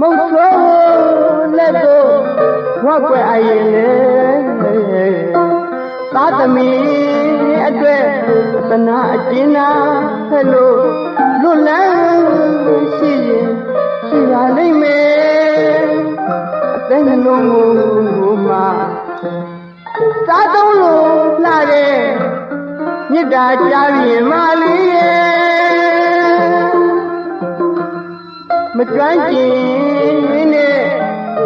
မုတ်ဆိုးလက်တို့ဝက်ွယ်အရင်လေသာသမီအတွက်သနာအကျဉ်းနာဟဲ့လို့လွတ်လန်းရှိရင်ရှိပါလိမ့်မယ်အသက်နှလုံးကိုမှသာသုံးလို့လှတဲ့မြစ်တာကြားရင်မလေး မကျွမ်းကျင်နဲ့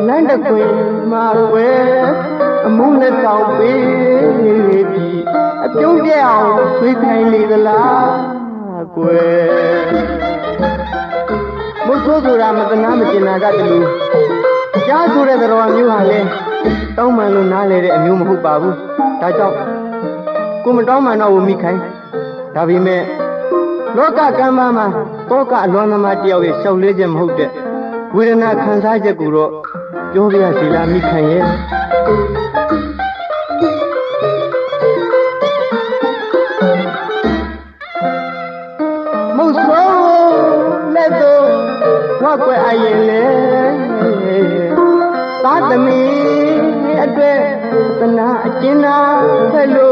လမ်းတစ်ခွင်မှာွယ်အမှုနဲ့ဆောင်ပေးပြီးအပြုံးပြအောင်ဆွေးခိုင်းလေသလားကွယ်မုတ်ဆိုးဆိုတာမတနာမကျင်နာကတလူကြားဆိုတဲ့တော်မျိုးဟာလေတောင်းမှန်လို့နားလေတဲ့အမျိုးမဟုတ်ပါဘူးဒါကြောင့်ကိုမတောင်းမှန်တော့ဘူးမိခိုင်းဒါပေမဲ့ လောကကံပါမှာတောကအလွန်သမားတယောက်ရဲ့ရှောက်လေးချက်မဟုတ်တဲ့ဝေဒနာခံစားချက်ကိုတော့ပြောပြရစီလားမိခိုင်ရဲ့မုတ်ဆိုးလက်တို့ဝက်ွယ်အရင်လေသာသမီအတွက်သနာအကျဉ်းနာဖက်လို့လွ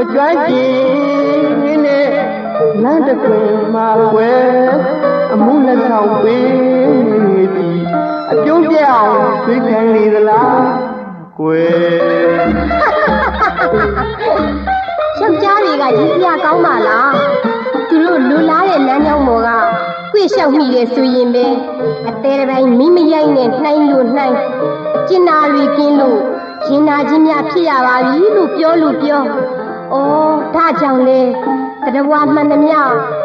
မကြွကြင်နဲ့လမ်းတစ်ခွင်မှာွယ်အမှုလက်ဆောင်ပေးပြီးအပြုံးပြအောင်သွေးခံလေသလားကွယ်ယောက်ျားတွေကရည်စရာကောင်းပါလားသူတို့လူလားတဲ့လမ်းကြောင်းပေါ်ကကွေ့လျှောက်မိတယ်ဆိုရင်ပဲအသေးတစ်ပိုင်းမိမရိုက်နဲ့နှိုင်းလို့နှိုင်းကျင်နာတွေကင်းလို့ရင်နာချင်းများဖြစ်ရပါပြီလို့ပြောလို့ပြော ဩဒါကြောင့်လေတရဝမှန်သမျှ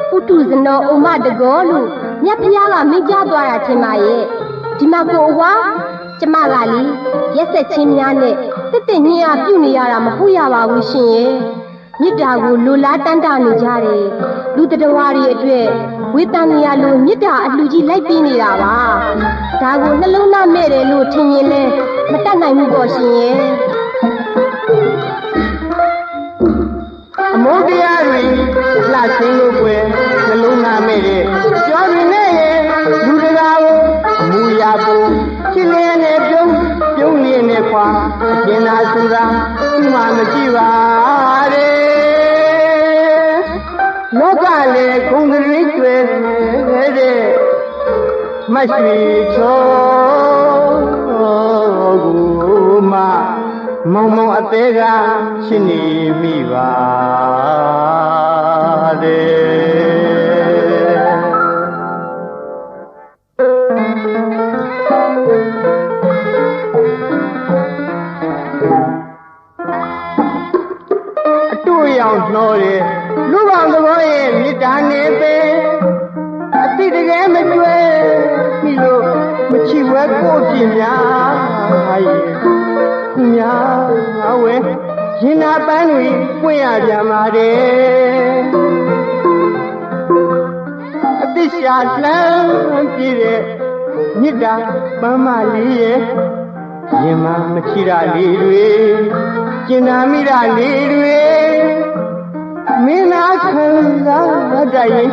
ပုထုဇနောဥမတကောလို့မြတ်ဖျားကမိကြားသွားတာထင်ပါရဲ့ဒီမှာကိုဝါကျမကလေရက်ဆက်ချင်းများနဲ့တက်တက်ညင်အားပြုတ်နေရတာမဟုတ်ရပါဘူးရှင်ရဲ့မြစ်တာကိုလူလားတန်းတာနေကြတယ်လူတတဝါတွေအတွက်ဝေတန်နေရလို့မြစ်တာအလှကြီးလိုက်ပြီးနေတာပါဒါကိုနှလုံးသားမဲ့တယ်လို့ထင်ရင်လဲမတတ်နိုင်ဘူးပေါ့ရှင်ရဲ့ မောတရားတွေလှဆင်းလို့ွယ်နှလုံးသားမဲ့တဲ့ကြော်ရင်နဲ့ရဲ့လူတကာကိုအမူအရာကိုချစ်လျက်နဲ့ပြုံးပြုံးလျက်နဲ့ခွာကျင်နာဆိုတာဥမာမရှိပါတဲ့လောကလေခုံကလေးကျွဲတဲ့မရှိချောကိုမှမောင်မောင်အသေးကရှင်းနေမိပါ ကယ်မကျွဲပြီလို့မချီဝဲကိုပြင်းများရဲ့သူများဝဲ ရင်နာပန်းတွေပွင့်ရပြန်ပါတယ်အတိရှာလှမ်းပြည့်တဲ့မေတ္တာပန်းမလေးရဲ့ရင်မမချီရလေးတွေကျင်နာမိရလေးတွေမင်းနာခံစားတတ်ရင်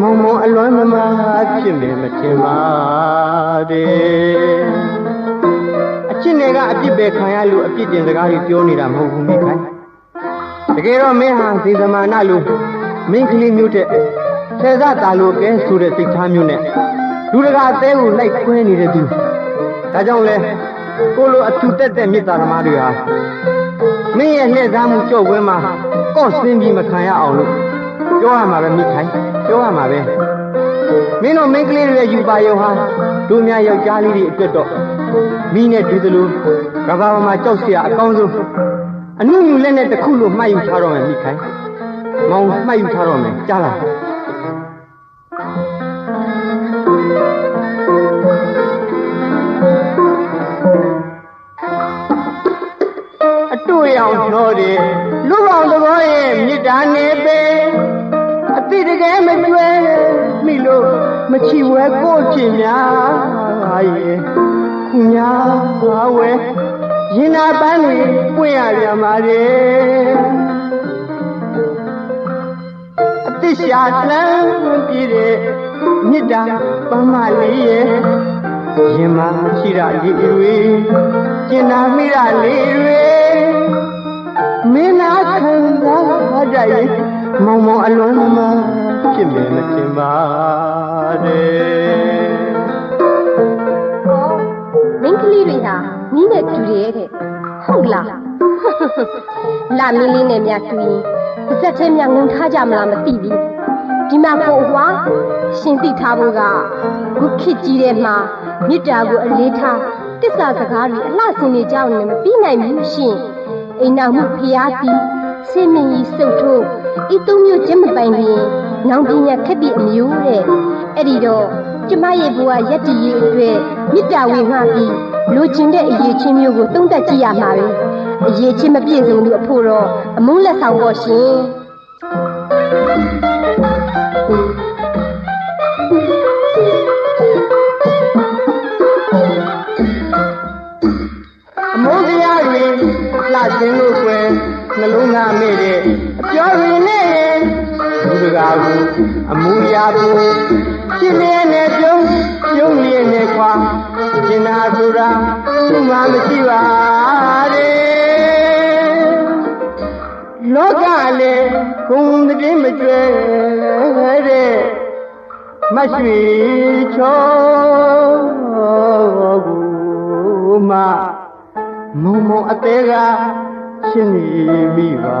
မောင်မောင်အလွမ်းသမားဖြစ်မယ်မထင်ပါတဲ့ အချစ်တွေကအပြစ်ပဲခံရလို့အပြစ်တင်စကားတွေပြောနေတာမဟုတ်ဘူးမိခိုင်းတကယ်တော့မင်းဟာစေသမာနလို့မင်းကလေးမျိုးတဲ့ဆယ်စတာလို့ကဲဆိုတဲ့စိတ်ထားမျိုးနဲ့လူတကာအသေးကိုလိုက်ခွဲနေတဲ့သူဒါကြောင့်လဲကိုလိုအထူတက်တဲ့မေတ္တာသမားတွေဟာမင်းရဲ့လှည့်စားမှုကြော့ဝဲမှာကော့ဆင်းပြီးမခံရအောင်လို့ပြောရမှာပဲမိခိုင်းပြောရမှာပဲ မင်းတို့မိန်းကလေးတွေရဲ့ယူပါရုံဟာတို့များယောက်ျားလေးတွေအတွက်တော့မိနဲ့တူသလိုကဘာမှာကြောက်เสียအကောင်းဆုံးအနုညူလက်နဲ့တခုလို့မှတ်ယူထားတော့မယ်မိခိုင်မောင်မှတ်ယူထားတော့မယ်ကြားလားအတွေ့အောင်တော့တယ်လူပေါင်းသဘောရဲ့မြစ်တာနေပေအတိတကယ်မ ချီဝဲကိုဖြစ်များရဲ့ခုများဝဲရင်နာပန်းတွေပွင့်ရပြန်ပါလေအတိရှာလှမ်းပြည့်တဲ့မြစ်တာပန်းမလေးရဲ့ရင်မရှိရလေးတွေကျင်နာမိရလေးတွေမင်းနာခံစားကြရဲ့မောင်မောင်အလွန်မှဖြစ်မယ်မထင်ပါ နဲ့မင်းကလေးတွေဟာနီးနဲ့တူတယ်တဲ့ဟုတ်လားလာမင်းလေးနဲ့များတူရင်ပါဇက်ထဲများငုံထားကြမလားမသိဘူးဒီမှာကိုအဝါရှင်သိထားဖို့ကခုခေတ်ကြီးတဲ့မှာမေတ္တာကိုအလေးထားတစ္ဆာစကားတွေအလှဆင်နေကြအောင်လည်းမပြီးနိုင်ဘူးရှင်အိမ်နောက်မှုဖျားပြီးဆင်းမင်းကြီးစုပ်ထိုးဤသုံးမျိုးကျင်းမပိုင်ရင်နောင်ပညာခက်ပြီးအမျိုးတဲ့ အဲ့ဒီတော့ကျမရဲ့ဘဝရက်တည်ရေးအတွက်မေတ္တာဝေငှပြီးလိုချင်တဲ့အရေးချင်းမျိုးကိုသုံးသပ်ကြည့်ရမှာပဲအရေးချင်းမပြည့်စုံလို့အဖို့တော့အမုန်းလက်ဆောင်ပေါ့ရှင်အမုန်းတရားတွေလှစင်းလို့ကွယ်နှလုံးသားမဲ့တဲ့အပြောရင်းနဲ့ လူတကာကိုအမူအရာကိုဖြစ်နေနဲ့ပြုံးပြုံးနေနဲ့ခွာကျင်နာဆိုတာသူ့မှာမရှိပါတဲ့လောကလည်းဂုံတည်းမကျွဲတဲ့မရွှေချောကိုမှမုံမုံအသေးကရှင်းနေပြီပါ